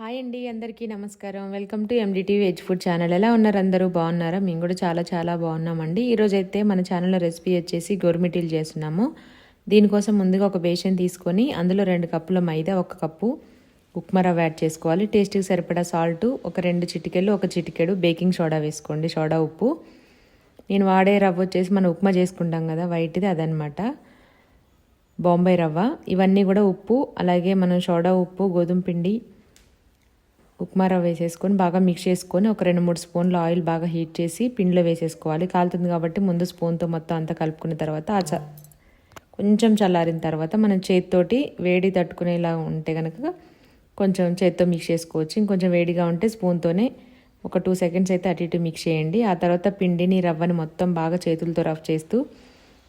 Hi అండి అందరికీ నమస్కారం. Welcome to NDTV veg food channel. ఎలా ఉన్నారు అందరూ? బాగున్నారా? మేము కూడా చాలా చాలా బాగున్నామండి. ఈరోజు అయితే మన ఛానల్లో రెసిపీ వచ్చేసి గోర్మిటీలు చేస్తున్నాము. దీనికోసం ముందుగా ఒక బేషన్ తీసుకొని అందులో రెండు కప్పుల మైదా ఒక కప్పు ఉప్మా రవ్వ యాడ్ చేసుకోవాలి. టేస్ట్కి సరిపడా సాల్ట్ ఒక రెండు చిటికెళ్ళు ఒక చిటికెడు బేకింగ్ సోడా వేసుకోండి. సోడా ఉప్పు. నేను వాడే రవ్వ వచ్చేసి మనం ఉప్మా చేసుకుంటాం కదా వైట్ది అదనమాట. బాంబే రవ్వ. ఇవన్నీ కూడా ఉప్పు అలాగే మనం సోడా ఉప్పు గోధుమ పిండి ఉప్మా రవ్వ వేసేసుకొని బాగా మిక్స్ చేసుకొని ఒక రెండు మూడు స్పూన్లు ఆయిల్ బాగా హీట్ చేసి పిండిలో వేసేసుకోవాలి. కాలుతుంది కాబట్టి ముందు స్పూన్తో మొత్తం అంతా కలుపుకున్న తర్వాత ఆ చ కొంచెం చల్లారిన తర్వాత మనం చేతితోటి వేడి తట్టుకునేలా ఉంటే కనుక కొంచెం చేతితో మిక్స్ చేసుకోవచ్చు. ఇంకొంచెం వేడిగా ఉంటే స్పూన్తోనే ఒక టూ సెకండ్స్ అయితే అటు ఇటు మిక్స్ చేయండి. ఆ తర్వాత పిండిని రవ్వని మొత్తం బాగా చేతులతో రఫ్ చేస్తూ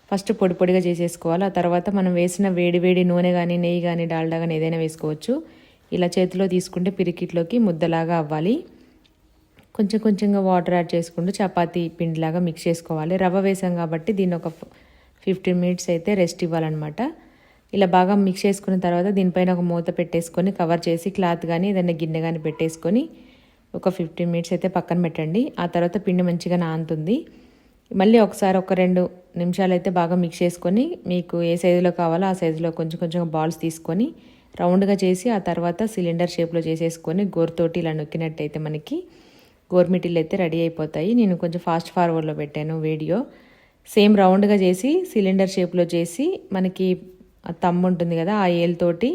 ఫస్ట్ పొడి పొడిగా చేసేసుకోవాలి. ఆ తర్వాత మనం వేసిన వేడి వేడి నూనె కానీ నెయ్యి కానీ డాల్డా కానీ ఏదైనా వేసుకోవచ్చు. ఇలా చేతిలో తీసుకుంటే పిరికిట్లోకి ముద్దలాగా అవ్వాలి. కొంచెం కొంచెంగా వాటర్ యాడ్ చేసుకుంటూ చపాతీ పిండిలాగా మిక్స్ చేసుకోవాలి. రవ్వ వేసాం కాబట్టి దీన్ని ఒక ఫిఫ్టీన్ మినిట్స్ అయితే రెస్ట్ ఇవ్వాలన్నమాట. ఇలా బాగా మిక్స్ చేసుకున్న తర్వాత దీనిపైన ఒక మూత పెట్టేసుకొని కవర్ చేసి క్లాత్ కానీ ఏదైనా గిన్నె కానీ పెట్టేసుకొని ఒక ఫిఫ్టీన్ మినిట్స్ అయితే పక్కన పెట్టండి. ఆ తర్వాత పిండి మంచిగా నానుతుంది మళ్ళీ ఒకసారి ఒక రెండు నిమిషాలు అయితే బాగా మిక్స్ చేసుకొని మీకు ఏ సైజులో కావాలో ఆ సైజులో కొంచెం కొంచెం బాల్స్ తీసుకొని రౌండ్గా చేసి ఆ తర్వాత సిలిండర్ షేప్లో చేసేసుకొని గోరుతోటి ఇలా నొక్కినట్టయితే మనకి గోర్మిటీలు అయితే రెడీ అయిపోతాయి. నేను కొంచెం ఫాస్ట్ ఫార్వర్డ్లో పెట్టాను వీడియో. సేమ్ రౌండ్గా చేసి సిలిండర్ షేప్లో చేసి మనకి తమ్ము ఉంటుంది కదా ఆ ఏల్తోటి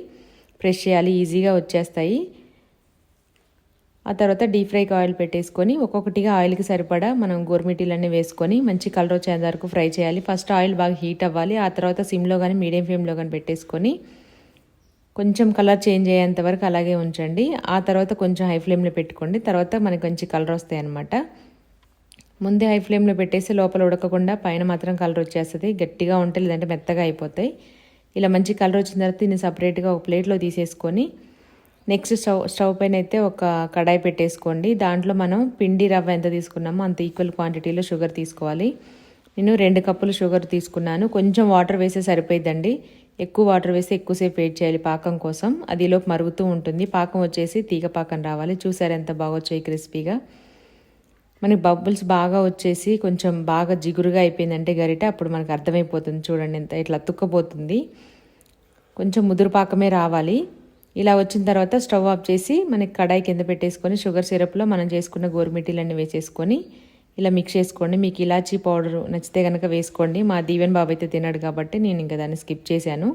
ప్రెష్ చేయాలి ఈజీగా వచ్చేస్తాయి. ఆ తర్వాత డీప్ ఫ్రైకి ఆయిల్ పెట్టేసుకొని ఒక్కొక్కటిగా ఆయిల్కి సరిపడా మనం గోర్మిటీలన్నీ వేసుకొని మంచి కలర్ వచ్చేంత వరకు ఫ్రై చేయాలి. ఫస్ట్ ఆయిల్ బాగా హీట్ అవ్వాలి. ఆ తర్వాత సిమ్లో కానీ మీడియం ఫ్లేమ్లో కానీ పెట్టేసుకొని కొంచెం కలర్ చేంజ్ అయ్యేంత వరకు అలాగే ఉంచండి. ఆ తర్వాత కొంచెం హై ఫ్లేమ్లో పెట్టుకోండి. తర్వాత మనకి మంచి కలర్ వస్తాయి అన్నమాట. ముందే హై ఫ్లేమ్లో పెట్టేసి లోపల ఉడకకుండా పైన మాత్రం కలర్ వచ్చేస్తుంది. గట్టిగా ఉంటే లేదంటే మెత్తగా అయిపోతాయి. ఇలా మంచి కలర్ వచ్చిన తర్వాత దీన్ని సపరేట్గా ఒక ప్లేట్లో తీసేసుకొని నెక్స్ట్ స్టవ్ స్టవ్ పైన అయితే ఒక కడాయి పెట్టేసుకోండి. దాంట్లో మనం పిండి రవ్వ ఎంత తీసుకున్నామో అంత ఈక్వల్ క్వాంటిటీలో షుగర్ తీసుకోవాలి. నేను రెండు కప్పులు షుగర్ తీసుకున్నాను. కొంచెం వాటర్ వేస్తే సరిపోయిద్దండి. ఎక్కువ వాటర్ వేసి ఎక్కువసేపు వెయిట్ చేయాలి పాకం కోసం. అది లోపు మరుగుతూ ఉంటుంది. పాకం వచ్చేసి తీగ పాకం రావాలి. చూసారు ఎంత బాగా వచ్చాయి క్రిస్పీగా. మనకి బబుల్స్ బాగా వచ్చేసి కొంచెం బాగా జిగురుగా అయిపోయిందంటే గరిట అప్పుడు మనకు అర్థమైపోతుంది చూడండి ఎంత ఇట్లా తుక్కపోతుంది. కొంచెం ముదురు పాకమే రావాలి. ఇలా వచ్చిన తర్వాత స్టవ్ ఆఫ్ చేసి మనకి కడాయి కింద పెట్టేసుకొని షుగర్ సిరప్లో మనం చేసుకున్న గోరుమిటీలన్నీ వేసేసుకొని ఇలా మిక్స్ చేసుకోండి. మీకు ఇలాచీ పౌడర్ నచ్చితే కనుక వేసుకోండి. మా దీవెన్ బాబు అయితే తిన్నాడు కాబట్టి నేను ఇంకా దాన్ని స్కిప్ చేశాను.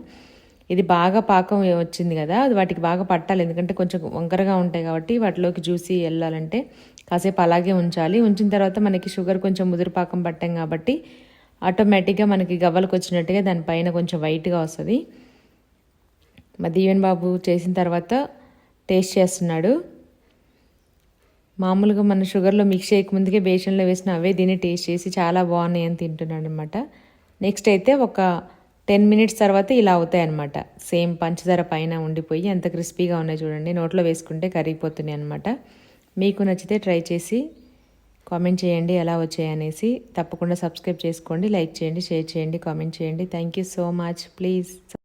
ఇది బాగా పాకం వచ్చింది కదా అది వాటికి బాగా పట్టాలి. ఎందుకంటే కొంచెం వంకరగా ఉంటాయి కాబట్టి వాటిలోకి జ్యూసీ వెళ్ళాలంటే కాసేపు అలాగే ఉంచాలి. ఉంచిన తర్వాత మనకి షుగర్ కొంచెం ముదురు పాకం పట్టాం కాబట్టి ఆటోమేటిక్గా మనకి గవ్వలకు వచ్చినట్టుగా దానిపైన కొంచెం వైట్గా వస్తుంది. మా దీవెన్ బాబు చేసిన తర్వాత టేస్ట్ చేస్తున్నాడు. మామూలుగా మన షుగర్లో మిక్స్ చేయకముందుకే బేషన్లో వేసిన అవే దీన్ని టేస్ట్ చేసి చాలా బాగున్నాయి అని తింటున్నాను అనమాట నెక్స్ట్ అయితే ఒక టెన్ మినిట్స్ తర్వాత ఇలా అవుతాయి అనమాట సేమ్ పంచదార పైన ఉండిపోయి ఎంత క్రిస్పీగా ఉన్నాయి చూడండి. నోట్లో వేసుకుంటే కరిగిపోతున్నాయి అనమాట మీకు నచ్చితే ట్రై చేసి కామెంట్ చేయండి ఎలా వచ్చాయి అనేసి. తప్పకుండా సబ్స్క్రైబ్ చేసుకోండి లైక్ చేయండి షేర్ చేయండి కామెంట్ చేయండి. Thank you so much. Please.